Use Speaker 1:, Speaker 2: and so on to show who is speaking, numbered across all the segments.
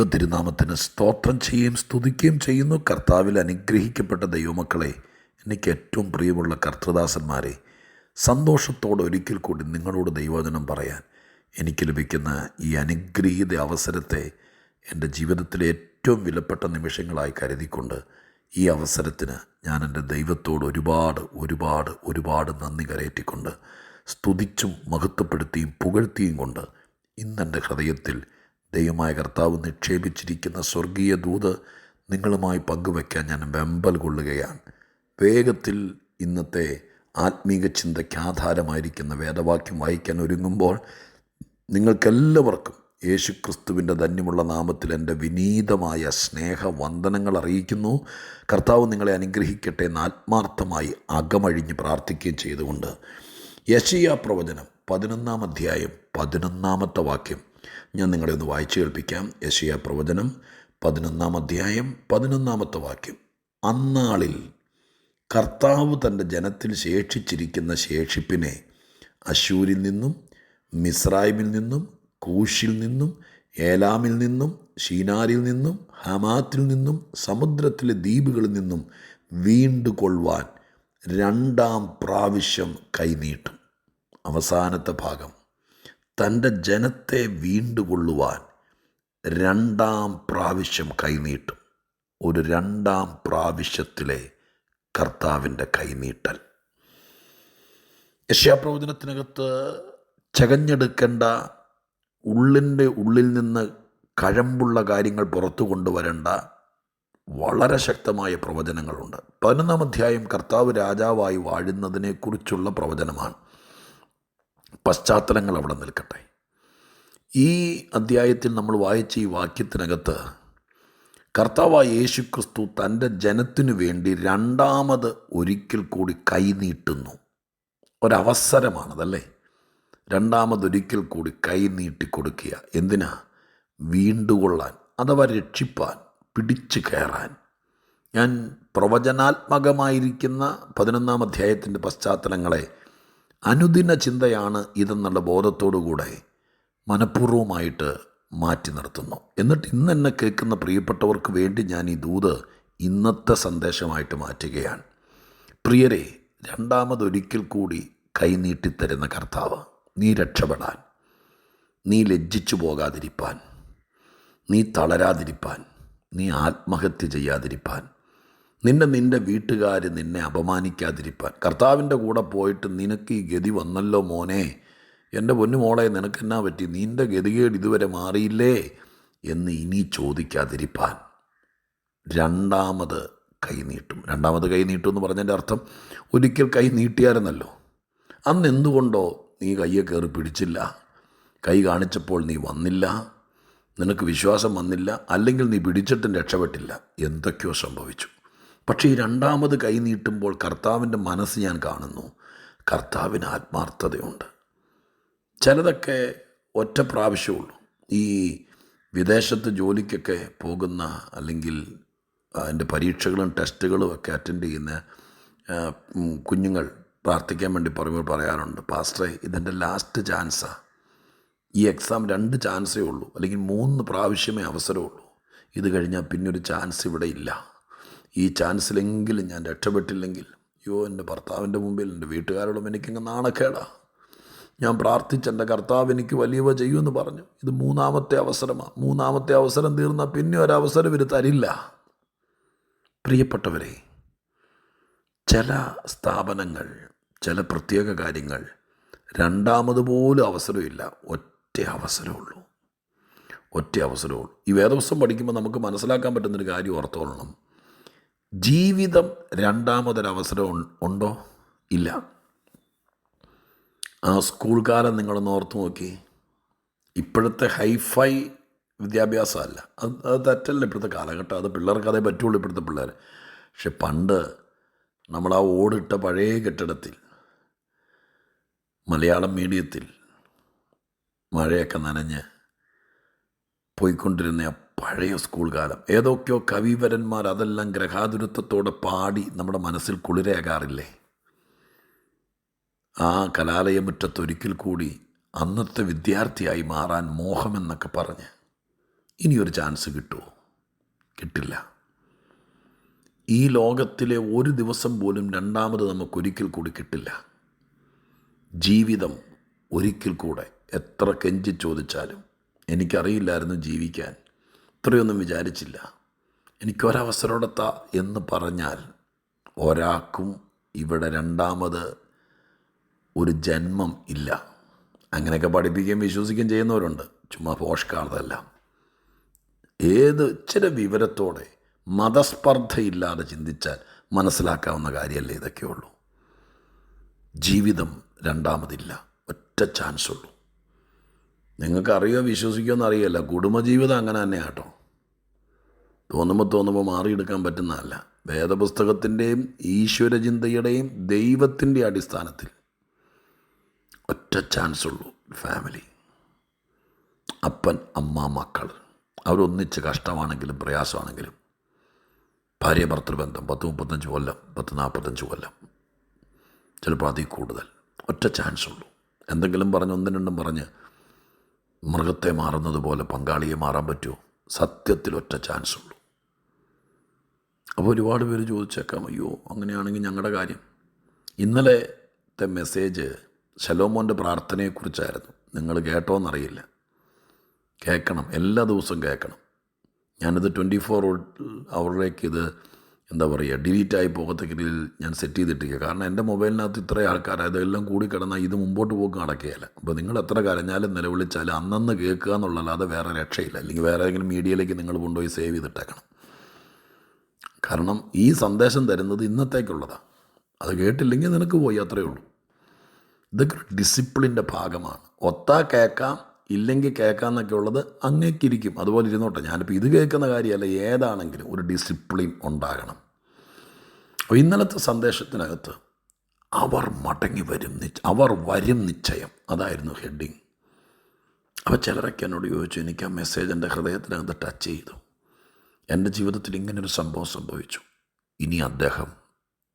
Speaker 1: ദൈവ തിരുനാമത്തിന് സ്തോത്രം ചെയ്യുകയും സ്തുതിക്കുകയും ചെയ്യുന്നു. കർത്താവിൽ അനുഗ്രഹിക്കപ്പെട്ട ദൈവമക്കളെ എനിക്ക് ഏറ്റവും പ്രിയമുള്ള കർത്തൃദാസന്മാരെ സന്തോഷത്തോടെ ഒരിക്കൽ കൂടി നിങ്ങളോട് ദൈവവചനം പറയാൻ എനിക്ക് ലഭിക്കുന്ന ഈ അനുഗ്രഹീത അവസരത്തെ എന്റെ ജീവിതത്തിലെ ഏറ്റവും വിലപ്പെട്ട നിമിഷങ്ങളായി കരുതിക്കൊണ്ട് ഈ അവസരത്തിന് ഞാൻ എന്റെ ദൈവത്തോട് ഒരുപാട് ഒരുപാട് ഒരുപാട് നന്ദി കരയറ്റിക്കൊണ്ട് സ്തുതിച്ചും മഹത്വപ്പെടുത്തിയും പുകഴ്ത്തിയും കൊണ്ട് ഇന്നെന്റെ ഹൃദയത്തിൽ ദൈവമായ കർത്താവ് നിക്ഷേപിച്ചിരിക്കുന്ന സ്വർഗീയ ദൂത് നിങ്ങളുമായി പങ്കുവയ്ക്കാൻ ഞാൻ വെമ്പൽ കൊള്ളുകയാണ്. വേഗത്തിൽ ഇന്നത്തെ ആത്മീക ചിന്തയ്ക്ക് ആധാരമായിരിക്കുന്ന വേദവാക്യം വായിക്കാൻ ഒരുങ്ങുമ്പോൾ നിങ്ങൾക്കെല്ലാവർക്കും യേശുക്രിസ്തുവിന്റെ ധന്യമുള്ള നാമത്തിൽ എന്റെ വിനീതമായ സ്നേഹ വന്ദനങ്ങൾ അറിയിക്കുന്നു. കർത്താവ് നിങ്ങളെ അനുഗ്രഹിക്കട്ടെ എന്ന് ആത്മാർത്ഥമായി അകമഴിഞ്ഞ് പ്രാർത്ഥിക്കുകയും ചെയ്തുകൊണ്ട് യശിയ പ്രവചനം പതിനൊന്നാം അധ്യായം പതിനൊന്നാമത്തെ വാക്യം. ഞാൻ നിങ്ങളെ ഒന്ന് വായിച്ചു കേൾപ്പിക്കാം. യശിയ പ്രവചനം പതിനൊന്നാം അധ്യായം പതിനൊന്നാമത്തെ വാക്യം. അന്നാളിൽ കർത്താവ് തന്റെ ജനത്തിൽ ശേഷിച്ചിരിക്കുന്ന ശേഷിപ്പിനെ അശൂരിൽ നിന്നും മിസ്രൈമിൽ നിന്നും കൂഷിൽ നിന്നും ഏലാമിൽ നിന്നും ഷീനാരിൽ നിന്നും ഹമാത്തിൽ നിന്നും സമുദ്രത്തിലെ ദ്വീപുകളിൽ നിന്നും വീണ്ടുകൊള്ളുവാൻ രണ്ടാം പ്രാവശ്യം കൈനീട്ടും. അവസാനത്തെ ഭാഗം. തന്റെ ജനത്തെ വീണ്ടുകൊള്ളുവാൻ രണ്ടാം പ്രാവശ്യം കൈനീട്ടും. ഒരു രണ്ടാം പ്രാവശ്യത്തിലെ കർത്താവിന്റെ കൈനീട്ടൽ. യശ്യാപ്രവചനത്തിനകത്ത് ചകഞ്ഞെടുക്കേണ്ട ഉള്ളിന്റെ ഉള്ളിൽ നിന്ന് കഴമ്പുള്ള കാര്യങ്ങൾ പുറത്തു കൊണ്ടുവരേണ്ട വളരെ ശക്തമായ പ്രവചനങ്ങളുണ്ട്. പതിനൊന്നാം അധ്യായം കർത്താവ് രാജാവായി വാഴുന്നതിനെക്കുറിച്ചുള്ള പ്രവചനമാണ്. പശ്ചാത്തലങ്ങൾ അവിടെ നിൽക്കട്ടെ. ഈ അധ്യായത്തിൽ നമ്മൾ വായിച്ച ഈ വാക്യത്തിനകത്ത് കർത്താവായ യേശു ക്രിസ്തു തന്റെ ജനത്തിനു വേണ്ടി രണ്ടാമത് ഒരിക്കൽ കൂടി കൈനീട്ടുന്നു ഒരവസരമാണതല്ലേ? രണ്ടാമതൊരിക്കൽ കൂടി കൈ നീട്ടിക്കൊടുക്കുക എന്തിനാ? വീണ്ടുകൊള്ളാൻ അഥവാ രക്ഷിപ്പാൻ പിടിച്ചു കയറാൻ. ഞാൻ പ്രവചനാത്മകമായിരിക്കുന്ന പതിനൊന്നാം അധ്യായത്തിന്റെ പശ്ചാത്തലങ്ങളെ അനുദിന ചിന്തയാണ് ഇതെന്നുള്ള ബോധത്തോടുകൂടെ മനഃപൂർവമായിട്ട് മാറ്റി നിർത്തുന്നു. എന്നിട്ട് ഇന്ന് എന്നെ കേൾക്കുന്ന പ്രിയപ്പെട്ടവർക്ക് വേണ്ടി ഞാൻ ഈ ദൂത് ഇന്നത്തെ സന്ദേശമായിട്ട് മാറ്റുകയാണ്. പ്രിയരെ രണ്ടാമതൊരിക്കൽ കൂടി കൈനീട്ടിത്തരുന്ന കർത്താവ് നീ രക്ഷപ്പെടാൻ നീ ലജ്ജിച്ചു പോകാതിരിപ്പാൻ നീ തളരാതിരിപ്പാൻ നീ ആത്മഹത്യ ചെയ്യാതിരിപ്പാൻ നിന്നെ നിന്റെ വീട്ടുകാർ നിന്നെ അപമാനിക്കാതിരിപ്പാൻ. കർത്താവിന്റെ കൂടെ പോയിട്ട് നിനക്ക് ഈ ഗതി വന്നല്ലോ മോനെ. എന്റെ പൊന്നു മോളെ നിനക്കെന്നാ പറ്റി? നിന്റെ ഗതികേട് ഇതുവരെ മാറിയില്ലേ? എന്ന് ഇനി ചോദിക്കാതിരിപ്പാൻ. രണ്ടാമത് കൈനീട്ടും രണ്ടാമത് കൈ നീട്ടും എന്ന് പറഞ്ഞതിന്റെ അർത്ഥം ഒരിക്കൽ കൈ നീട്ടിയായിരുന്നല്ലോ. അന്ന് എന്തുകൊണ്ടോ നീ കയ്യെ കയറി പിടിച്ചില്ല. കൈ കാണിച്ചപ്പോൾ നീ വന്നില്ല. നിനക്ക് വിശ്വാസം വന്നില്ല. അല്ലെങ്കിൽ നീ പിടിച്ചിട്ടും രക്ഷപ്പെട്ടില്ല. എന്തൊക്കെയോ സംഭവിച്ചു. പക്ഷേ ഈ രണ്ടാമത് കൈ നീട്ടുമ്പോൾ കർത്താവിന്റെ മനസ്സ് ഞാൻ കാണുന്നു. കർത്താവിന് ആത്മാർത്ഥതയുണ്ട്. ചിലതൊക്കെ ഒറ്റ പ്രാവശ്യമുള്ളൂ. ഈ വിദേശത്ത് ജോലിക്കൊക്കെ പോകുന്ന അല്ലെങ്കിൽ അതിന്റെ പരീക്ഷകളും ടെസ്റ്റുകളും ഒക്കെ അറ്റൻഡ് ചെയ്യുന്ന കുഞ്ഞുങ്ങൾ പ്രാർത്ഥിക്കാൻ വേണ്ടി പറയുമ്പോൾ പറയാറുണ്ട് പാസ്റ്ററെ ഇതെന്റെ ലാസ്റ്റ് ചാൻസാണ് ഈ എക്സാം രണ്ട് ചാൻസേ ഉള്ളൂ. അല്ലെങ്കിൽ മൂന്ന് പ്രാവശ്യമേ അവസരമുള്ളൂ. ഇത് കഴിഞ്ഞാൽ പിന്നെ ഒരു ചാൻസ് ഇവിടെ ഇല്ല. ഈ ചാൻസിലെങ്കിലും ഞാൻ രക്ഷപ്പെട്ടില്ലെങ്കിൽ അയ്യോ എന്റെ ഭർത്താവിന്റെ മുമ്പിൽ എന്റെ വീട്ടുകാരോടും എനിക്കങ്ങ് നാണക്കേടാ. ഞാൻ പ്രാർത്ഥിച്ച് എന്റെ കർത്താവ് എനിക്ക് വലിയവ ചെയ്യുമെന്ന് പറഞ്ഞു. ഇത് മൂന്നാമത്തെ അവസരമാണ് മൂന്നാമത്തെ അവസരം തീർന്നാൽ പിന്നെ ഒരവസരം ഇവർ തരില്ല. പ്രിയപ്പെട്ടവരെ ചില സ്ഥാപനങ്ങൾ ചില പ്രത്യേക കാര്യങ്ങൾ രണ്ടാമത് പോലും അവസരമില്ല. ഒറ്റ അവസരമുള്ളൂ ഒറ്റ അവസരമുള്ളൂ ഈ വേദവസ്വം പഠിക്കുമ്പോൾ നമുക്ക് മനസ്സിലാക്കാൻ പറ്റുന്നൊരു കാര്യം ഓർത്തോളണം. ജീവിതം രണ്ടാമതൊരവസരം ഉണ്ടോ? ഇല്ല. ആ സ്കൂൾ കാലം നിങ്ങളൊന്ന് ഓർത്ത് നോക്കി. ഇപ്പോഴത്തെ ഹൈഫൈ വിദ്യാഭ്യാസമല്ല. അത് അത് തെറ്റല്ല ഇപ്പോഴത്തെ കാലഘട്ടം. അത് പിള്ളേർക്ക് അതേ പറ്റുള്ളൂ ഇപ്പോഴത്തെ പിള്ളേർ പക്ഷെ പണ്ട് നമ്മൾ ആ ഓടിട്ട പഴയ കെട്ടിടത്തിൽ മലയാളം മീഡിയത്തിൽ മഴയൊക്കെ നനഞ്ഞ് പോയിക്കൊണ്ടിരുന്ന ആ പഴയ സ്കൂൾ കാലം ഏതൊക്കെയോ കവിവരന്മാർ അതെല്ലാം ഗ്രഹാതുരത്വത്തോടെ പാടി നമ്മുടെ മനസ്സിൽ കുളിരേകാറില്ലേ? ആ കലാലയമുറ്റത്തൊരിക്കൽ കൂടി അന്നത്തെ വിദ്യാർത്ഥിയായി മാറാൻ മോഹമെന്നൊക്കെ പറഞ്ഞ് ഇനിയൊരു ചാൻസ് കിട്ടുമോ കിട്ടില്ല. ഈ ലോകത്തിലെ ഒരു ദിവസം പോലും രണ്ടാമത് നമുക്കൊരിക്കൽ കൂടി കിട്ടില്ല. ജീവിതം ഒരിക്കൽ കൂടെ എത്ര കെഞ്ചി ചോദിച്ചാലും എനിക്കറിയില്ലായിരുന്നു ജീവിക്കാൻ. ഇത്രയൊന്നും വിചാരിച്ചില്ല. എനിക്കൊരവസരമെടുത്ത എന്ന് പറഞ്ഞാൽ ഒരാൾക്കും ഇവിടെ രണ്ടാമത് ഒരു ജന്മം ഇല്ല. അങ്ങനെയൊക്കെ പഠിപ്പിക്കുകയും വിശ്വസിക്കുകയും ചെയ്യുന്നവരുണ്ട്. ചുമ്മാ പോഷ്കാർതല്ല ഏത് ചില വിവരത്തോടെ മതസ്പർദ്ധയില്ലാതെ ചിന്തിച്ചാൽ മനസ്സിലാക്കാവുന്ന കാര്യമല്ലേ ഇതൊക്കെയുള്ളൂ? ജീവിതം രണ്ടാമതില്ല. ഒറ്റ ചാൻസ് ഉള്ളൂ നിങ്ങൾക്കറിയോ അറിയല്ല. കുടുംബ കുടുംബജീവിതം അങ്ങനെ തന്നെ കേട്ടോ. തോന്നുമ്പോൾ തോന്നുമ്പോൾ മാറിയെടുക്കാൻ പറ്റുന്നതല്ല. വേദപുസ്തകത്തിന്റെയും ഈശ്വരചിന്തയുടെയും ദൈവത്തിന്റെ അടിസ്ഥാനത്തിൽ ഒറ്റ ചാൻസ് ഉള്ളൂ ഫാമിലി അപ്പൻ അമ്മ മക്കൾ. അവരൊന്നിച്ച് കഷ്ടമാണെങ്കിലും പ്രയാസമാണെങ്കിലും ഭാര്യ ഭർത്തൃബന്ധം പത്ത് മുപ്പത്തഞ്ച് കൊല്ലം പത്ത് നാൽപ്പത്തഞ്ച് കൊല്ലം. ചിലപ്പോൾ അതിൽ കൂടുതൽ. ഒറ്റ ചാൻസ് ഉള്ളൂ. എന്തെങ്കിലും പറഞ്ഞ് ഒന്നും രണ്ടും പറഞ്ഞ് മൃഗത്തെ മാറുന്നത് പോലെ പങ്കാളിയെ മാറാൻ പറ്റുമോ? സത്യത്തിൽ ഒറ്റ ചാൻസ് ഉള്ളൂ. അപ്പോൾ ഒരുപാട് പേര് ചോദിച്ചേക്കാം അയ്യോ അങ്ങനെയാണെങ്കിൽ ഞങ്ങളുടെ കാര്യം. ഇന്നലത്തെ മെസ്സേജ് ശലോമോന്റെ പ്രാർത്ഥനയെക്കുറിച്ചായിരുന്നു. നിങ്ങൾ കേട്ടോന്നറിയില്ല. കേൾക്കണം എല്ലാ ദിവസവും കേൾക്കണം ഞാനിത് ട്വന്റി ഫോർ അവറിലേക്ക് ഇത് എന്താ പറയുക ഡിലീറ്റായി പോകത്തക്ക രീതിയിൽ ഞാൻ സെറ്റ് ചെയ്തിട്ടില്ല കാരണം എന്റെ മൊബൈലിനകത്ത് ഇത്ര ആൾക്കാർ അതെല്ലാം കൂടി കിടന്നാൽ ഇത് മുമ്പോട്ട് പോക്ക് നടക്കുകയില്ല. അപ്പോൾ നിങ്ങൾ എത്ര കരഞ്ഞാലും നിലവിളിച്ചാലും അന്നന്ന് കേൾക്കുക എന്നുള്ളതല്ലാതെ വേറെ രക്ഷയില്ല. അല്ലെങ്കിൽ വേറെ ഏതെങ്കിലും മീഡിയയിലേക്ക് നിങ്ങൾ കൊണ്ടുപോയി സേവ് ചെയ്തിട്ടേക്കണം. കാരണം ഈ സന്ദേശം തരുന്നത് ഇന്നത്തേക്കുള്ളതാണ് അത് കേട്ടില്ലെങ്കിൽ നിനക്ക് പോയി അത്രയേ ഉള്ളൂ. ഇതൊക്കെ ഡിസിപ്ലിന്റെ ഭാഗമാണ്. ഒത്താ കേൾക്കാം ഇല്ലെങ്കിൽ കേൾക്കാമെന്നൊക്കെ ഉള്ളത് അങ്ങേക്കിരിക്കും അതുപോലെ ഇരുന്നോട്ടെ ഞാനിപ്പോൾ ഇത് കേൾക്കുന്ന കാര്യമല്ല ഏതാണെങ്കിലും ഒരു ഡിസിപ്ലിൻ ഉണ്ടാകണം. അപ്പോൾ ഇന്നലത്തെ സന്ദേശത്തിനകത്ത് അവർ മടങ്ങി വരും അവർ വരും നിശ്ചയം. അതായിരുന്നു ഹെഡിങ് അപ്പോൾ ചിലരൊക്കെ എന്നോട് ചോദിച്ചു എനിക്ക് ആ മെസ്സേജ് എന്റെ ഹൃദയത്തിനകത്ത് ടച്ച് ചെയ്തു. എന്റെ ജീവിതത്തിൽ ഇങ്ങനൊരു സംഭവം സംഭവിച്ചു. ഇനി അദ്ദേഹം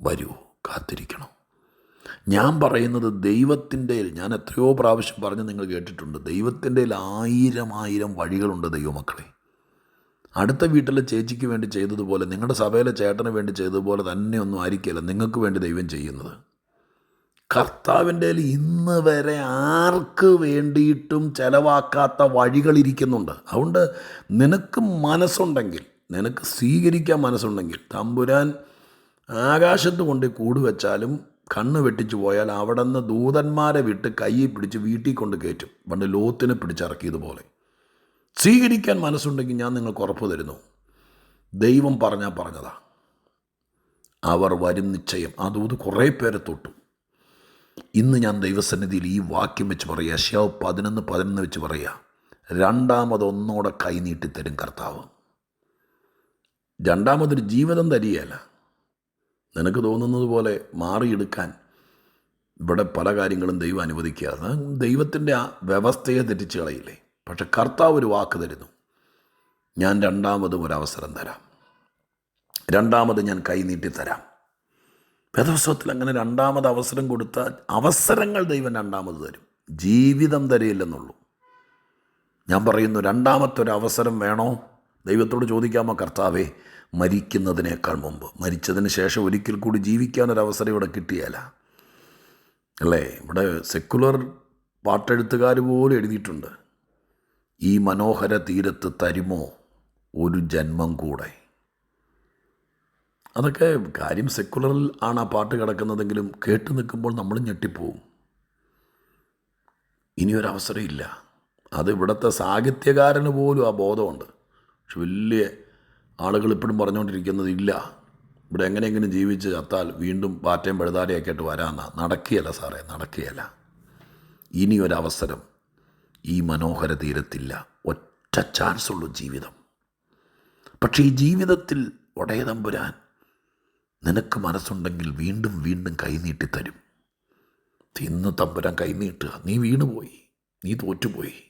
Speaker 1: വരൂ കാത്തിരിക്കണം. ഞാൻ പറയുന്നത് ദൈവത്തിന്റെ ഞാൻ എത്രയോ പ്രാവശ്യം പറഞ്ഞ് നിങ്ങൾ കേട്ടിട്ടുണ്ട് ദൈവത്തിന്റെ ആയിരം ആയിരം വഴികളുണ്ട് ദൈവമക്കളെ. അടുത്ത വീട്ടിലെ ചേച്ചിക്ക് വേണ്ടി ചെയ്തതുപോലെ നിങ്ങളുടെ സഭയിലെ ചേട്ടന് വേണ്ടി ചെയ്തതുപോലെ തന്നെ ഒന്നും ആയിരിക്കില്ല നിങ്ങൾക്ക് വേണ്ടി ദൈവം ചെയ്യുന്നത്. കർത്താവിന്റെ ഇന്ന് വരെ ആർക്ക് വേണ്ടിയിട്ടും ചിലവാക്കാത്ത വഴികളിരിക്കുന്നുണ്ട് അതുകൊണ്ട് നിനക്ക് മനസ്സുണ്ടെങ്കിൽ നിനക്ക് സ്വീകരിക്കാൻ മനസ്സുണ്ടെങ്കിൽ തമ്പുരാൻ ആകാശത്ത് കൊണ്ട് കൂട് വെച്ചാലും കണ്ണ് വെട്ടിച്ചു പോയാൽ അവിടെ നിന്ന് ദൂതന്മാരെ വിട്ട് കയ്യിൽ പിടിച്ച് വീട്ടിൽ കൊണ്ട് കയറ്റും. പണ്ട് ലോത്തിനെ പിടിച്ചിറക്കിയതുപോലെ. സ്വീകരിക്കാൻ മനസ്സുണ്ടെങ്കിൽ ഞാൻ നിങ്ങൾക്ക് ഉറപ്പ് തരുന്നു. ദൈവം പറഞ്ഞാൽ പറഞ്ഞതാ. അവർ വരും നിശ്ചയം. ആ ദൂത് കുറേ പേരെ തൊട്ടു. ഇന്ന് ഞാൻ ദൈവസന്നിധിയിൽ ഈ വാക്യം വെച്ച് പറയുക ശവ് പതിനൊന്ന് പതിനൊന്ന് വെച്ച് പറയുക രണ്ടാമതൊന്നോടെ കൈനീട്ടി തരും കർത്താവ്. രണ്ടാമതൊരു ജീവിതം തരികയല്ല. നിനക്ക് തോന്നുന്നത് പോലെ മാറിയെടുക്കാൻ ഇവിടെ പല കാര്യങ്ങളും ദൈവം അനുവദിക്കുക. ദൈവത്തിന്റെ ആ വ്യവസ്ഥയെ തെറ്റിച്ച് കളയില്ലേ? പക്ഷെ കർത്താവ് ഒരു വാക്ക് തരുന്നു. ഞാൻ രണ്ടാമതും ഒരവസരം തരാം. രണ്ടാമത് ഞാൻ കൈനീട്ടി തരാം. വേദവസ്വത്തിൽ അങ്ങനെ രണ്ടാമത് അവസരം കൊടുത്താൽ അവസരങ്ങൾ ദൈവം രണ്ടാമത് തരും. ജീവിതം തരയില്ലെന്നുള്ളൂ. ഞാൻ പറയുന്നു രണ്ടാമത്തെ ഒരു അവസരം വേണോ? ദൈവത്തോട് ചോദിക്കാമോ കർത്താവേ മരിക്കുന്നതിനേക്കാൾ മുമ്പ്. മരിച്ചതിന് ശേഷം ഒരിക്കൽ കൂടി ജീവിക്കാനൊരവസരം ഇവിടെ കിട്ടിയാല അല്ലേ? ഇവിടെ സെക്കുലർ പാട്ടെഴുത്തുകാർ പോലും എഴുതിയിട്ടുണ്ട്. ഈ മനോഹര തീരത്ത് തരുമോ ഒരു ജന്മം കൂടെ? അതൊക്കെ കാര്യം സെക്കുലറിൽ ആണ് ആ പാട്ട് കിടക്കുന്നതെങ്കിലും കേട്ട് നിൽക്കുമ്പോൾ നമ്മൾ ഞെട്ടിപ്പോവും. ഇനിയൊരവസരം ഇല്ല അത് ഇവിടുത്തെ സാഹിത്യകാരന് പോലും ആ ബോധമുണ്ട്. പക്ഷെ വലിയ ആളുകൾ ഇപ്പോഴും പറഞ്ഞുകൊണ്ടിരിക്കുന്നത് ഇല്ല. ഇവിടെ എങ്ങനെയെങ്കിലും ജീവിച്ച് ചത്താൽ വീണ്ടും പാറ്റയും പഴുതാരയൊക്കെ ആയിട്ട് വരാമെന്നാണ് നടക്കുകയല്ല സാറേ നടക്കുകയല്ല. ഇനിയൊരവസരം ഈ മനോഹര തീരത്തില്ല. ഒറ്റ ചാൻസ് ഉള്ളൂ ജീവിതം. പക്ഷേ ഈ ജീവിതത്തിൽ ഒടയതമ്പുരാൻ നിനക്ക് മനസ്സുണ്ടെങ്കിൽ വീണ്ടും വീണ്ടും കൈനീട്ടി തരും. തിന്ന് തമ്പുരാൻ കൈനീട്ടുക നീ വീണുപോയി. നീ തോറ്റുപോയി.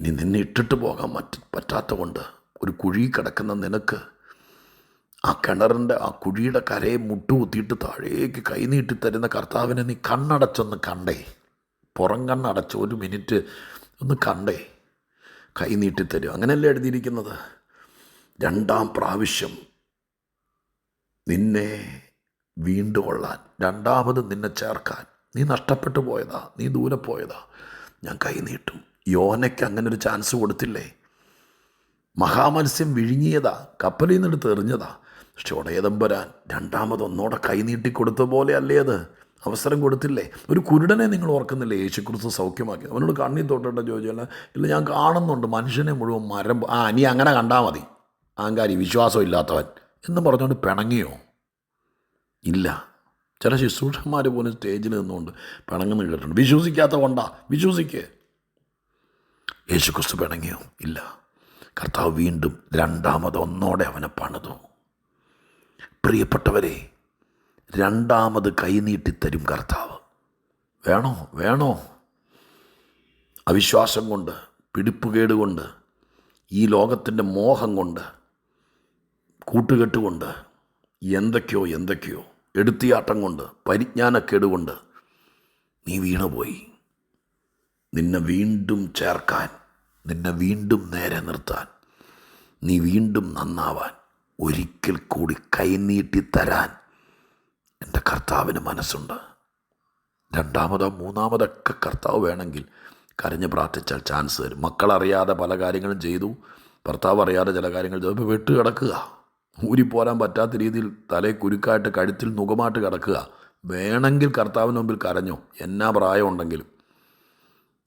Speaker 1: ഇനി നിന്നെ ഇട്ടിട്ട് പോകാൻ മറ്റ പറ്റാത്ത കൊണ്ട് ഒരു കുഴി കിടക്കുന്ന നിനക്ക് ആ കിണറിന്റെ ആ കുഴിയുടെ കരയെ മുട്ടുകുത്തിയിട്ട് താഴേക്ക് കൈനീട്ടി തരുന്ന കർത്താവിനെ നീ കണ്ണടച്ചൊന്ന് കണ്ടേ. പുറം കണ്ണടച്ച് ഒരു മിനിറ്റ് ഒന്ന് കണ്ടേ. കൈ നീട്ടിത്തരും അങ്ങനെയല്ലേ എഴുതിയിരിക്കുന്നത്? രണ്ടാം പ്രാവശ്യം നിന്നെ വീണ്ടും കൊള്ളാൻ രണ്ടാമത് നിന്നെ ചേർക്കാൻ. നീ നഷ്ടപ്പെട്ടു പോയതാ നീ ദൂരെ പോയതാ. ഞാൻ കൈ നീട്ടും. യോനയ്ക്ക് അങ്ങനെ ഒരു ചാൻസ് കൊടുത്തില്ലേ? മഹാമത്സ്യം വിഴുങ്ങിയതാ കപ്പലിൽ നിന്നെടുത്ത് എറിഞ്ഞതാ. പക്ഷെ ഉടയതമ്പരാൻ രണ്ടാമതൊന്നോടെ ഒന്നോടെ കൈ നീട്ടി കൊടുത്ത പോലെ അല്ലേ അത്? അവസരം കൊടുത്തില്ലേ? ഒരു കുരുടനെ നിങ്ങൾ ഓർക്കുന്നില്ലേ? യേശുക്രിസ്തു സൗഖ്യമാക്കി. അവനോട് കണ്ണി തൊട്ടിട്ട് ചോദിച്ചാൽ ഇല്ല ഞാൻ കാണുന്നുണ്ട്. മനുഷ്യനെ മുഴുവൻ മരം ആ നീ അങ്ങനെ കണ്ടാൽ മതി. ആങ്കാരി വിശ്വാസം ഇല്ലാത്തവൻ എന്ന് പറഞ്ഞുകൊണ്ട് പിണങ്ങിയോ? ഇല്ല. ചില ശുശ്രൂഷന്മാർ പോലും സ്റ്റേജിൽ നിന്നുകൊണ്ട് പിണങ്ങുന്ന കേട്ടിട്ടുണ്ട്. വിശ്വസിക്കാത്ത കൊണ്ടാ. വിശ്വസിക്ക്. യേശുക്രിസ്തു പിണങ്ങിയോ? ഇല്ല. കർത്താവ് വീണ്ടും രണ്ടാമത് ഒന്നോടെ അവനെ പണിതു. പ്രിയപ്പെട്ടവരെ രണ്ടാമത് കൈനീട്ടിത്തരും കർത്താവ്. വേണോ? വേണോ? അവിശ്വാസം കൊണ്ട് പിടിപ്പുകേട് കൊണ്ട് ഈ ലോകത്തിന്റെ മോഹം കൊണ്ട് കൂട്ടുകെട്ട് കൊണ്ട് എന്തൊക്കെയോ എന്തൊക്കെയോ എടുത്തിയാട്ടം കൊണ്ട് പരിജ്ഞാനക്കേട് കൊണ്ട് നീ വീണുപോയി. നിന്നെ വീണ്ടും ചേർക്കാൻ നിന്നെ വീണ്ടും നേരെ നിർത്താൻ നീ വീണ്ടും നന്നാവാൻ ഒരിക്കൽ കൂടി കൈനീട്ടി തരാൻ എന്റെ കർത്താവിന് മനസ്സുണ്ട്. രണ്ടാമതോ മൂന്നാമതൊക്കെ കർത്താവ് വേണമെങ്കിൽ കരഞ്ഞ് പ്രാർത്ഥിച്ചാൽ ചാൻസ് തരും. മക്കളറിയാതെ പല കാര്യങ്ങളും ചെയ്തു ഭർത്താവ് അറിയാതെ ചില കാര്യങ്ങൾ ചെയ്തു. ഇപ്പോൾ വെട്ട് കിടക്കുക. ഊരിപ്പോരാൻ പറ്റാത്ത രീതിയിൽ തലേ കുരുക്കായിട്ട് കഴുത്തിൽ നുഖമായിട്ട് കിടക്കുക. വേണമെങ്കിൽ കർത്താവിന് മുമ്പിൽ കരഞ്ഞോ. എന്നാ പ്രായമുണ്ടെങ്കിലും.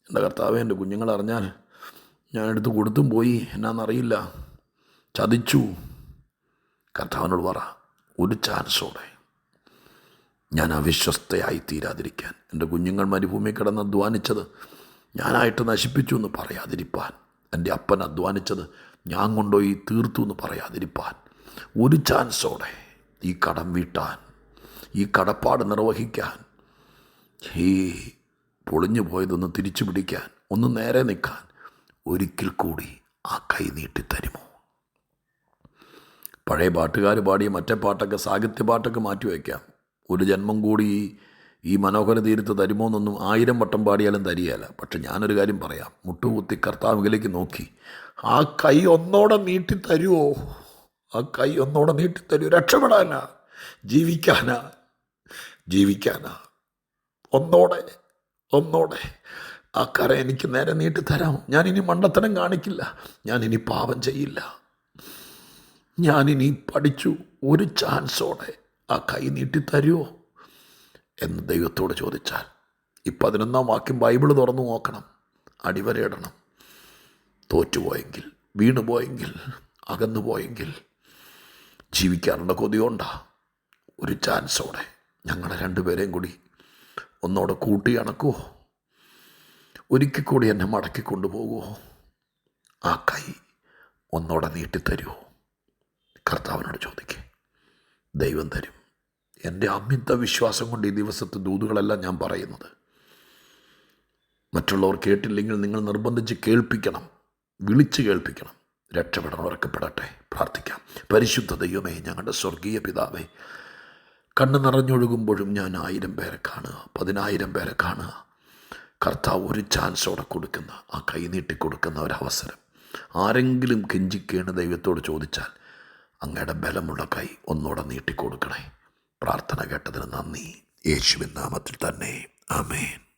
Speaker 1: എന്റെ കർത്താവ് എന്റെ കുഞ്ഞുങ്ങൾ അറിഞ്ഞാൽ ഞാൻ എടുത്ത് കൊടുത്തും പോയി. എന്നാന്നറിയില്ല. ചതിച്ചു. കർത്താവിനോട് പറ ഒരു ചാൻസോടെ ഞാൻ അവിശ്വസ്തയായി തീരാതിരിക്കാൻ എന്റെ കുഞ്ഞുങ്ങൾ മരുഭൂമി കിടന്ന് അധ്വാനിച്ചത് ഞാനായിട്ട് നശിപ്പിച്ചു എന്ന് പറയാതിരിപ്പാൻ. എന്റെ അപ്പൻ അധ്വാനിച്ചത് ഞാൻ കൊണ്ടുപോയി തീർത്തു എന്ന് പറയാതിരിപ്പാൻ. ഒരു ചാൻസോടെ ഈ കടം വീട്ടാൻ ഈ കടപ്പാട് നിർവഹിക്കാൻ ഈ പൊളിഞ്ഞു പോയതൊന്ന് തിരിച്ചു പിടിക്കാൻ ഒന്ന് നേരെ നിൽക്കാൻ ഒരിക്കൽ കൂടി ആ കൈ നീട്ടിത്തരുമോ പഴയ പാട്ടുകാർ പാടിയ മറ്റേ പാട്ടൊക്കെ സാഹിത്യ പാട്ടൊക്കെ മാറ്റി വയ്ക്കാം. ഒരു ജന്മം കൂടി ഈ- മനോഹര തീരത്ത് തരുമോ എന്നൊന്നും ആയിരം വട്ടം പാടിയാലും തരികയല്ല. പക്ഷെ ഞാനൊരു കാര്യം പറയാം. മുട്ടുകുത്തി കർത്താവിലേക്ക് നോക്കി. ആ കൈ ഒന്നോടെ നീട്ടി തരുമോ ആ കൈ ഒന്നോടെ നീട്ടി തരുമോ രക്ഷപ്പെടാനാ? ജീവിക്കാനാ? ജീവിക്കാനാ? ഒന്നോടെ ഒന്നോടെ. ആ കറ എനിക്ക് നേരെ നീട്ടി തരാം ഞാനിനി മണ്ടത്തരം കാണിക്കില്ല. ഞാനിനി പാപം ചെയ്യില്ല. ഞാനിനി പഠിച്ചു ഒരു ചാൻസോടെ ആ കൈ നീട്ടി തരുമോ എന്ന് ദൈവത്തോട് ചോദിച്ചാൽ ഈ പതിനൊന്നാം വാക്യം ബൈബിൾ തുറന്നു നോക്കണം. അടിവരയിടണം തോറ്റുപോയെങ്കിൽ വീണുപോയെങ്കിൽ അകന്നു പോയെങ്കിൽ ജീവിക്കാനുള്ള കൊതിയുണ്ടാ ഒരു ചാൻസോടെ ഞങ്ങളെ രണ്ടുപേരെയും കൂടി ഒന്നോടെ കൂട്ടി അണക്കുമോ ഒരിക്കൽ എന്നെ മടക്കി കൊണ്ടുപോകുമോ ആ കൈ ഒന്നോടെ നീട്ടിത്തരുമോ കർത്താവിനോട് ചോദിക്കേ ദൈവം തരും. എന്റെ അമിത വിശ്വാസം കൊണ്ട് ഈ ദിവസത്തെ ദൂതുകളെല്ലാം ഞാൻ പറയുന്നത്. മറ്റുള്ളവർ കേട്ടില്ലെങ്കിൽ നിങ്ങൾ നിർബന്ധിച്ച് കേൾപ്പിക്കണം വിളിച്ച് കേൾപ്പിക്കണം. രക്ഷപ്പെടണം ഉറക്കപ്പെടട്ടെ പ്രാർത്ഥിക്കാം. പരിശുദ്ധ ദൈവമേ ഞങ്ങളുടെ സ്വർഗീയ പിതാവേ കണ്ണ് നിറഞ്ഞൊഴുകുമ്പോഴും ഞാൻ ആയിരം പേരെ കാണുക പതിനായിരം പേരെ കാണുക. കർത്താവ് ഒരു ചാൻസോടെ കൊടുക്കുന്ന ആ കൈനീട്ടി കൊടുക്കുന്ന ഒരവസരം ആരെങ്കിലും കെഞ്ചിക്കേണ്ട ദൈവത്തോട് ചോദിച്ചാൽ അങ്ങയുടെ ബലമുള്ള കൈ ഒന്നുകൂടെ നീട്ടിക്കൊടുക്കണേ പ്രാർത്ഥന കേട്ടതിന് നന്ദി. യേശുവിൻ നാമത്തിൽ തന്നെ. ആമേൻ.